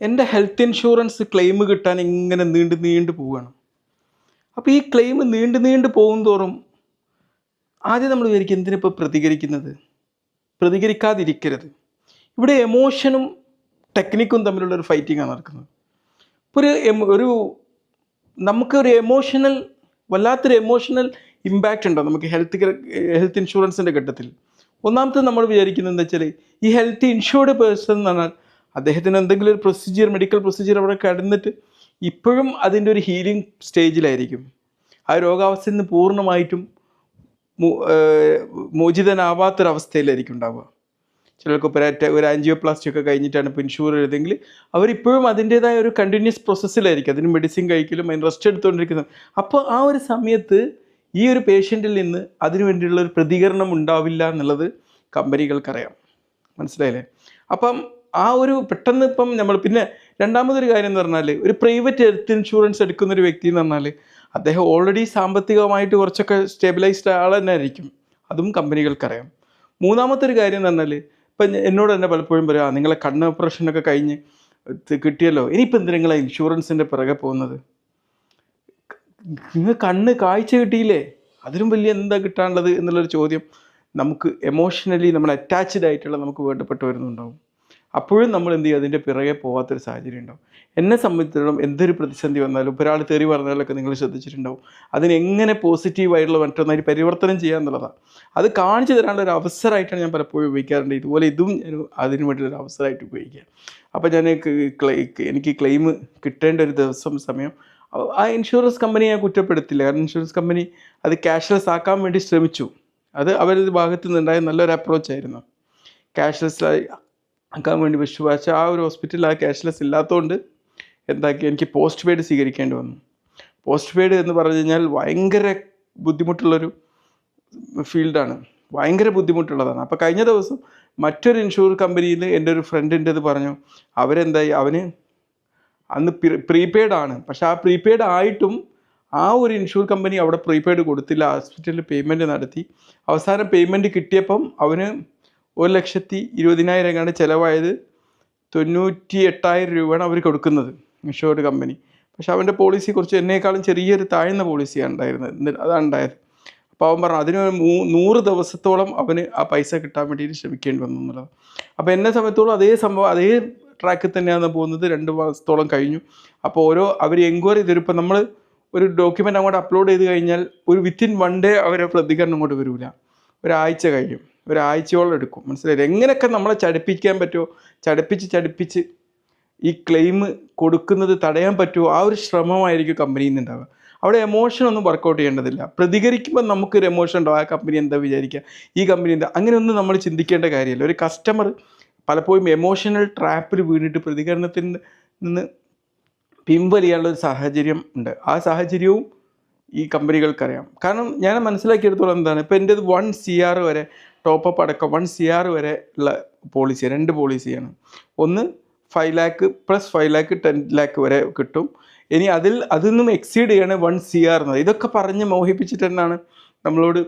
എന്റെ health insurance claim കിട്ടാൻ ഇങ്ങനെ നീണ്ട് നീണ്ട് പോവുകയാണ്. അപ്പോൾ ഈ ക്ലെയിം നീണ്ട് നീണ്ട് പോകും തോറും ആദ്യം നമ്മൾ വിചാരിക്കും എന്തിനിപ്പോൾ പ്രതികരിക്കുന്നത്? പ്രതികരിക്കാതിരിക്കരുത്. ഇവിടെ എമോഷനും ടെക്നിക്കും തമ്മിലുള്ള ഒരു ഫൈറ്റിങ്ങാണ് നടക്കുന്നത്. ഇപ്പോൾ ഒരു നമുക്ക് ഒരു എമോഷണൽ വല്ലാത്തൊരു എമോഷണൽ ഇമ്പാക്റ്റ് ഉണ്ടോ നമുക്ക് ഹെൽത്ത് ഹെൽത്ത് ഇൻഷുറൻസിന്റെ ഘട്ടത്തിൽ? ഒന്നാമത്തെ നമ്മൾ വിചാരിക്കുന്നത് എന്താ വെച്ചാൽ ഈ ഹെൽത്ത് ഇൻഷുർഡ് പേഴ്സൺ എന്ന് പറഞ്ഞാൽ അദ്ദേഹത്തിന് എന്തെങ്കിലും ഒരു പ്രൊസീജിയർ മെഡിക്കൽ പ്രൊസീജിയർ അവിടെ കടന്നിട്ട് ഇപ്പോഴും അതിന്റെ ഒരു ഹീലിംഗ് സ്റ്റേജിലായിരിക്കും ആ രോഗാവസ്ഥയിൽ നിന്ന് പൂർണമായിട്ടും മോചിതനാവാത്തൊരവസ്ഥയിലായിരിക്കും ഉണ്ടാവുക. ചിലർക്ക് ഇപ്പോൾ ഒരു ആൻജിയോ പ്ലാസ്റ്റി ആൻജിയോപ്ലാസ്റ്റി ഒക്കെ കഴിഞ്ഞിട്ടാണ് ഇപ്പോൾ ഇൻഷുർ എഴുതെങ്കിൽ അവരിപ്പോഴും അതിന്റേതായ ഒരു കണ്ടിന്യൂസ് പ്രോസസ്സിലായിരിക്കും അതിന് മെഡിസിൻ കഴിക്കലും അതിന് റെസ്റ്റ് എടുത്തുകൊണ്ടിരിക്കുന്നത് അപ്പോൾ ആ ഒരു സമയത്ത് ഈ ഒരു പേഷ്യന്റിൽ നിന്ന് അതിനു വേണ്ടിയുള്ള ഒരു പ്രതികരണം ഉണ്ടാവില്ല എന്നുള്ളത് കമ്പനികൾക്കറിയാം മനസ്സിലായില്ലേ? അപ്പം ആ ഒരു പെട്ടെന്ന് ഇപ്പം നമ്മൾ പിന്നെ രണ്ടാമതൊരു കാര്യം എന്ന് പറഞ്ഞാൽ ഒരു പ്രൈവറ്റ് ഹെൽത്ത് ഇൻഷുറൻസ് എടുക്കുന്ന ഒരു വ്യക്തി എന്ന് പറഞ്ഞാൽ അദ്ദേഹം ഓൾറെഡി സാമ്പത്തികമായിട്ട് കുറച്ചൊക്കെ സ്റ്റെബിലൈസ്ഡ് ആൾ തന്നെ ആയിരിക്കും. അതും കമ്പനികൾക്കറിയാം. മൂന്നാമത്തെ ഒരു കാര്യം എന്ന് പറഞ്ഞാൽ ഇപ്പം എന്നോട് തന്നെ പലപ്പോഴും പറയാം "ആ, നിങ്ങളെ കണ്ണ് ഓപ്പറേഷനൊക്കെ കഴിഞ്ഞ് കിട്ടിയല്ലോ ഇനിയിപ്പോൾ എന്തിനാ നിങ്ങളെ ഇൻഷുറൻസിന്റെ പിറകെ പോകുന്നത്? നിങ്ങൾ കണ്ണ് കാഴ്ച കിട്ടിയില്ലേ? അതിലും വലിയ എന്താ കിട്ടാനുള്ളത്? എന്നുള്ളൊരു ചോദ്യം നമുക്ക് എമോഷണലി നമ്മൾ അറ്റാച്ച്ഡ് ആയിട്ടുള്ള നമുക്ക് വേണ്ടപ്പെട്ട് വരുന്നുണ്ടാവും അപ്പോഴും നമ്മൾ എന്ത് ചെയ്യും? അതിന്റെ പിറകെ പോകാത്തൊരു സാഹചര്യം ഉണ്ടാവും. എന്നെ സംബന്ധിച്ചിടത്തോളം എന്തൊരു പ്രതിസന്ധി വന്നാലും ഒരാൾ തെറി പറഞ്ഞാലൊക്കെ നിങ്ങൾ ശ്രദ്ധിച്ചിട്ടുണ്ടാവും. അതിനെങ്ങനെ പോസിറ്റീവായിട്ടുള്ള മറ്റൊന്നായി പരിവർത്തനം ചെയ്യുക എന്നുള്ളതാണ്. അത് കാണിച്ചു തരാനുള്ള ഒരു അവസരമായിട്ടാണ് ഞാൻ പലപ്പോഴും ഉപയോഗിക്കാറുണ്ട്. ഇതുപോലെ ഇതും ഞാൻ അതിന് വേണ്ടിയൊരു അവസരമായിട്ട് ഉപയോഗിക്കുക അപ്പോൾ ഞാൻ എനിക്ക് ക്ലെയിം കിട്ടേണ്ട ഒരു ദിവസം സമയം ആ ഇൻഷുറൻസ് കമ്പനി ഞാൻ കുറ്റപ്പെടുത്തില്ല. കാരണം ഇൻഷുറൻസ് കമ്പനി അത് ക്യാഷ്ലെസ് ആക്കാൻ വേണ്ടി ശ്രമിച്ചു. അത് അവരുടെ ഭാഗത്തു നിന്നുണ്ടായ നല്ലൊരു അപ്രോച്ച് ആയിരുന്നു. ക്യാഷ്ലെസ് ആക്കാൻ വേണ്ടി പക്ഷേ പക്ഷേ ആ ഒരു ഹോസ്പിറ്റലിൽ ആ ക്യാഷ്ലെസ് ഇല്ലാത്തതുകൊണ്ട് എന്താക്കി എനിക്ക് പോസ്റ്റ് പെയ്ഡ് സ്വീകരിക്കേണ്ടി വന്നു. പോസ്റ്റ് പെയ്ഡ് എന്ന് പറഞ്ഞു കഴിഞ്ഞാൽ ഭയങ്കര ബുദ്ധിമുട്ടുള്ളൊരു ഫീൽഡാണ് ഭയങ്കര ബുദ്ധിമുട്ടുള്ളതാണ്. അപ്പോൾ കഴിഞ്ഞ ദിവസം മറ്റൊരു ഇൻഷുർ കമ്പനിയിൽ എന്റെ ഒരു ഫ്രണ്ടിന്റെ ഇത് പറഞ്ഞു അവരെന്തായി അവന് അന്ന് പ്രീപെയ്ഡ് ആണ്. പക്ഷേ ആ പ്രീപെയ്ഡ് ആയിട്ടും ആ ഒരു ഇൻഷുർ കമ്പനി അവിടെ പ്രീപെയ്ഡ് കൊടുത്തില്ല. ഹോസ്പിറ്റലിൽ പേയ്മെന്റ് നടത്തി. അവസാനം പേയ്മെന്റ് കിട്ടിയപ്പം അവന് ഒരു ലക്ഷത്തി ഇരുപതിനായിരം എങ്ങാണ്ട് ചിലവായത് തൊണ്ണൂറ്റി എട്ടായിരം രൂപയാണ് അവർ കൊടുക്കുന്നത് ഇൻഷുർഡ് കമ്പനി. പക്ഷെ അവന്റെ പോളിസി കുറച്ച് എന്നേക്കാളും ചെറിയൊരു താഴ്ന്ന പോളിസിയാണ് ഉണ്ടായിരുന്നത്. അതാണ് ഉണ്ടായത്? അപ്പോൾ അവൻ പറഞ്ഞു അതിന് മൂ നൂറ് ദിവസത്തോളം അവന് ആ പൈസ കിട്ടാൻ വേണ്ടിയിട്ട് ശ്രമിക്കേണ്ടി വന്നു എന്നുള്ളത്. അപ്പോൾ എന്നെ സമയത്തോളം അതേ സംഭവം അതേ ട്രാക്കിൽ തന്നെയാണ് പോകുന്നത്. രണ്ട് മാസത്തോളം കഴിഞ്ഞു. അപ്പോൾ ഓരോ അവർ എൻക്വയറി ചെയ്തൊരു ഇപ്പം നമ്മൾ ഒരു ഡോക്യുമെന്റ് അങ്ങോട്ട് അപ്ലോഡ് ചെയ്ത് കഴിഞ്ഞാൽ ഒരു വിത്തിൻ വൺ ഡേ അവരെ പ്രതികരണം അങ്ങോട്ട് വരില്ല. ഒരാഴ്ച കഴിയും. ഒരാഴ്ചയോളം എടുക്കും. മനസ്സിലായില്ലേ? എങ്ങനെയൊക്കെ നമ്മളെ ചടിപ്പിക്കാൻ പറ്റുമോ? ചടിപ്പിച്ച് ചടിപ്പിച്ച് ഈ ക്ലെയിം കൊടുക്കുന്നത് തടയാൻ പറ്റുമോ? ആ ഒരു ശ്രമമായിരിക്കും കമ്പനിയിൽ നിന്ന് ഉണ്ടാവുക അവിടെ എമോഷൻ ഒന്നും വർക്കൗട്ട് ചെയ്യേണ്ടതില്ല. പ്രതികരിക്കുമ്പോൾ നമുക്കൊരു എമോഷൻ ഉണ്ടാവും. ആ കമ്പനി എന്താ വിചാരിക്കുക? ഈ കമ്പനി എന്താ? അങ്ങനെയൊന്നും നമ്മൾ ചിന്തിക്കേണ്ട കാര്യമില്ല. ഒരു കസ്റ്റമർ പലപ്പോഴും എമോഷണൽ ട്രാപ്പിൽ വീണിട്ട് പ്രതികരണത്തിൽ നിന്ന് പിൻവലിയാനുള്ള ഒരു സാഹചര്യം ഉണ്ട്. ആ സാഹചര്യവും ഈ കമ്പനികൾക്കറിയാം കാരണം ഞാൻ മനസ്സിലാക്കിയെടുത്തോളം എന്താണ്? ഇപ്പോൾ എന്റെ വൺ സി ആർ വരെ ടോപ്പ് അപ്പ് അടക്കം വൺ സി ആർ വരെ ഉള്ള പോളിസി രണ്ട് പോളിസിയാണ് ഒന്ന് five lakh plus five lakh ten lakh വരെ കിട്ടും. ഇനി അതിൽ അതിൽ നിന്നും എക്സീഡ് ചെയ്യാണ് വൺ സി ആർ എന്നത് ഇതൊക്കെ പറഞ്ഞ് മോഹിപ്പിച്ചിട്ട് തന്നെയാണ് നമ്മളോട്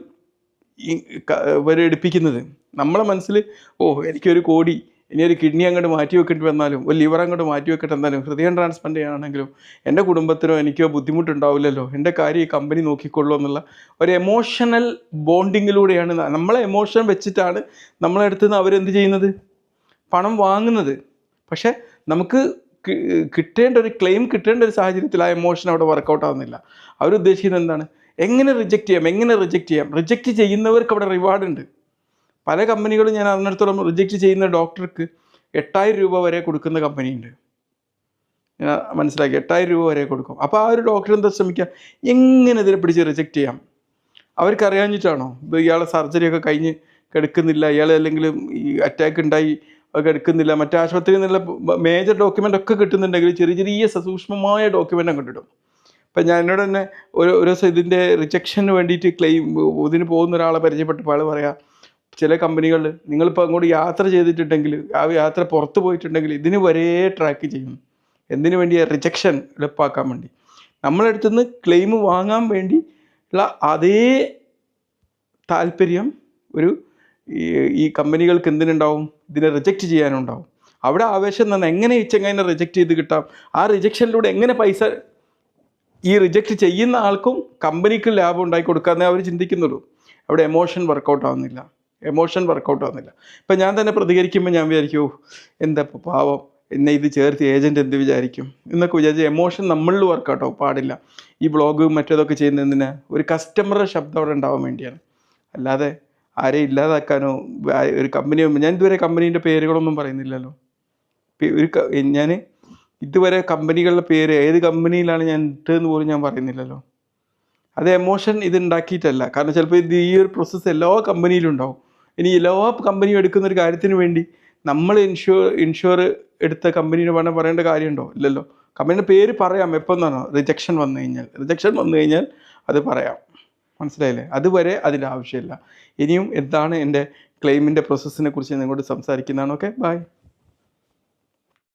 വരെ എടുപ്പിക്കുന്നത്. നമ്മളെ മനസ്സിൽ ഓ എനിക്കൊരു കോടി ഇനി ഒരു കിഡ്നി അങ്ങോട്ട് മാറ്റി വെക്കേണ്ടി വന്നാലും ഒരു ലിവർ അങ്ങോട്ട് മാറ്റി വെക്കേണ്ടി വന്നാലും ഹൃദയം ട്രാൻസ്പ്ലാന്റ് ചെയ്യണമെങ്കിലും എന്റെ കുടുംബത്തിനോ എനിക്കോ ബുദ്ധിമുട്ടുണ്ടാവില്ലല്ലോ. എന്റെ കാര്യം ഈ കമ്പനി നോക്കിക്കൊള്ളൂ എന്നുള്ള ഒരു എമോഷണൽ ബോണ്ടിങ്ങിലൂടെയാണ് നമ്മളെ എമോഷൻ വെച്ചിട്ടാണ് നമ്മളെ അടുത്ത് നിന്ന് അവരെന്ത് ചെയ്യുന്നത്? പണം വാങ്ങുന്നത്. പക്ഷേ നമുക്ക് കിട്ടേണ്ട ഒരു ക്ലെയിം കിട്ടേണ്ട ഒരു സാഹചര്യത്തിൽ ആ എമോഷൻ അവിടെ വർക്കൗട്ട് ആവുന്നില്ല. അവരുദ്ദേശിക്കുന്നത് എന്താണ്? എങ്ങനെ റിജക്റ്റ് ചെയ്യാം? എങ്ങനെ റിജക്റ്റ് ചെയ്യാം? റിജക്റ്റ് ചെയ്യുന്നവർക്ക് അവിടെ റിവാർഡ് ഉണ്ട്. പല കമ്പനികളും ഞാൻ അറിഞ്ഞിടത്തോളം റിജക്റ്റ് ചെയ്യുന്ന ഡോക്ടർക്ക് എട്ടായിരം രൂപ വരെ കൊടുക്കുന്ന കമ്പനിയുണ്ട്. ഞാൻ മനസ്സിലാക്കി എട്ടായിരം രൂപ വരെ കൊടുക്കും. അപ്പോൾ ആ ഒരു ഡോക്ടർ എന്താ ശ്രമിക്കുക? എങ്ങനെ ഇതിനെ പിടിച്ച് റിജക്റ്റ് ചെയ്യാം? അവർക്കറിയാഞ്ഞിട്ടാണോ ഇത് ഇയാളെ സർജറി ഒക്കെ കഴിഞ്ഞ് കിടക്കുന്നില്ല ഇയാൾ അല്ലെങ്കിൽ ഈ അറ്റാക്ക് ഉണ്ടായി കിടക്കുന്നില്ല. മറ്റേ ആശുപത്രിയിൽ നിന്നുള്ള മേജർ ഡോക്യുമെന്റ് ഒക്കെ കിട്ടുന്നുണ്ടെങ്കിൽ ചെറിയ ചെറിയ സസൂക്ഷ്മമായ ഡോക്യുമെന്റ് അങ്ങ് ഇടും. ഇപ്പം ഞാൻ എന്നോട് തന്നെ ഒരു ഒരു ദിവസം ഇതിന്റെ റിജക്ഷന് വേണ്ടിയിട്ട് ക്ലെയിം ഇതിന് പോകുന്ന ഒരാളെ പരിചയപ്പെട്ടപ്പോൾ ആൾ പറയാം ചില കമ്പനികളിൽ നിങ്ങളിപ്പോൾ അങ്ങോട്ട് യാത്ര ചെയ്തിട്ടുണ്ടെങ്കിൽ ആ യാത്ര പുറത്ത് പോയിട്ടുണ്ടെങ്കിൽ ഇതിന് വരെ ട്രാക്ക് ചെയ്യും എന്തിനു വേണ്ടി റിജക്ഷൻ എളുപ്പാക്കാൻ വേണ്ടി. നമ്മളടുത്തു നിന്ന് ക്ലെയിം വാങ്ങാൻ വേണ്ടി ഉള്ള അതേ താല്പര്യം ഒരു ഈ കമ്പനികൾക്ക് എന്തിനുണ്ടാവും? ഇതിനെ റിജക്റ്റ് ചെയ്യാനുണ്ടാവും. അവിടെ ആവേശം തന്നെ എങ്ങനെ ഈ ചെങ്ങനെ റിജക്റ്റ് ചെയ്ത് കിട്ടാം? ആ റിജക്ഷനിലൂടെ എങ്ങനെ പൈസ ഈ റിജക്റ്റ് ചെയ്യുന്ന ആൾക്കും കമ്പനിക്കും ലാഭം ഉണ്ടാക്കി കൊടുക്കാമെന്നേ അവർ ചിന്തിക്കുന്നുള്ളൂ. അവിടെ എമോഷൻ വർക്കൗട്ട് ആവുന്നില്ല. എമോഷൻ വർക്കൗട്ട് ആവുന്നില്ല. ഇപ്പം ഞാൻ തന്നെ പ്രതികരിക്കുമ്പോൾ ഞാൻ വിചാരിക്കൂ "ഓ, എന്താ പാവം? എന്നെ ഇത് ചേർത്ത് ഏജന്റ് എന്ത് വിചാരിക്കും? എന്നൊക്കെ വിചാരിച്ച് എമോഷൻ നമ്മളിൽ വർക്കൗട്ട് പാടില്ല. ഈ ബ്ലോഗ് മറ്റേതൊക്കെ ചെയ്യുന്നതിന് ഒരു കസ്റ്റമറുടെ ശബ്ദം അവിടെ ഉണ്ടാവാൻ വേണ്ടിയാണ്. അല്ലാതെ ആരെയും ഇല്ലാതാക്കാനോ ഒരു കമ്പനി ഞാൻ ഇതുവരെ കമ്പനീന്റെ പേരുകളൊന്നും പറയുന്നില്ലല്ലോ. ഒരു ഞാൻ ഇതുവരെ കമ്പനികളുടെ പേര് ഏത് കമ്പനിയിലാണ് ഞാൻ ഇട്ടതെന്ന് പോലും ഞാൻ പറയുന്നില്ലല്ലോ. അത് എമോഷൻ ഇത് ഉണ്ടാക്കിയിട്ടല്ല. കാരണം ചിലപ്പോൾ ഇത് ഈ ഒരു പ്രോസസ്സ് എല്ലാ കമ്പനിയിലും ഉണ്ടാവും. ഇനി എല്ലാ കമ്പനി എടുക്കുന്ന ഒരു കാര്യത്തിന് വേണ്ടി നമ്മൾ ഇൻഷുർ ഇൻഷുർ എടുത്ത കമ്പനിയുടെ വേണം പറയേണ്ട കാര്യമുണ്ടോ? ഇല്ലല്ലോ. കമ്പനിയുടെ പേര് പറയാം. എപ്പോൾ എന്നാണോ റിജക്ഷൻ വന്നു കഴിഞ്ഞാൽ. റിജക്ഷൻ വന്നു കഴിഞ്ഞാൽ അത് പറയാം. മനസ്സിലായില്ലേ? അതുവരെ അതിന്റെ ആവശ്യമില്ല. ഇനിയും എന്താണ് എന്റെ ക്ലെയിമിന്റെ പ്രോസസ്സിനെ കുറിച്ച് നിങ്ങളോട് സംസാരിക്കുന്നതാണ്. Okay bye